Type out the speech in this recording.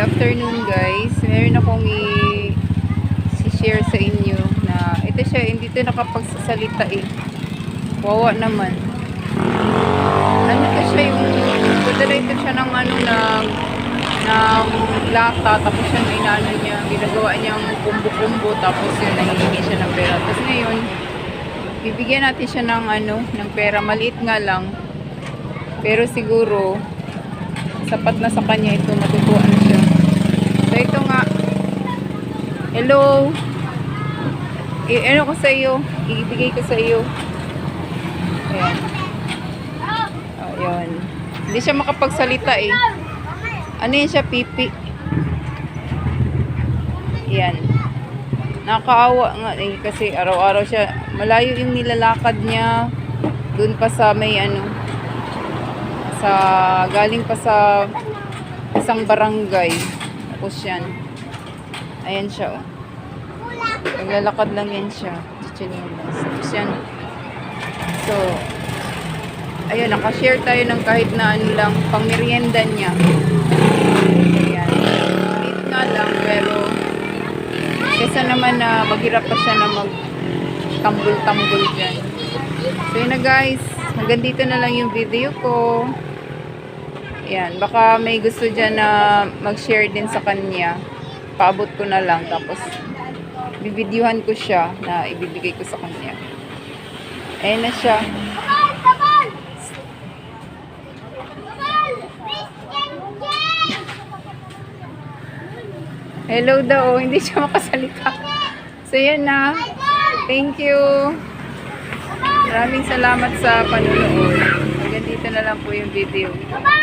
afternoon guys. Meron akong i-share sa inyo na ito siya, hindi ito nakapagsasalita eh. Wawa naman. Ano to siya yung, padala ito siya ng ano ng ng lata tapos siya na inaano niya, ginagawa niyang kumbo-kumbo tapos yun, nangihingi siya ng pera. Tapos ngayon, bibigyan natin siya ng ano, ng pera. Maliit nga lang. Pero siguro, sapat na sa kanya ito, matutuwa na siya. So ito nga, hello, I ano ko sa iyo, ibigay ko sa iyo. Ayan. Ayan. Hindi siya makapagsalita eh. Ano yun siya, pipi? Yan. Nakakaawa nga eh, kasi araw-araw siya, malayo yung nilalakad niya. Doon pa sa may ano, sa, galing pa sa isang barangay. Tapos yan. Ayan siya oh. Naglalakad lang yan siya. Chichinilas. Tapos yan. So, ayun, nakashare tayo ng kahit na ano lang, pang merienda niya. Ayan. Maliit nga lang, pero kesa naman na maghirap pa siya na mag tambol-tambol dyan. So yun na guys, hanggang dito na lang yung video ko. Ayan, baka may gusto dyan na mag-share din sa kanya. Paabot ko na lang, tapos bibidyuhan ko siya na ibibigay ko sa kanya. Ayan na siya. Hello daw, hindi siya makasalita. So yan na. Thank you. Maraming salamat sa panunood. Hanggang dito na lang po yung video.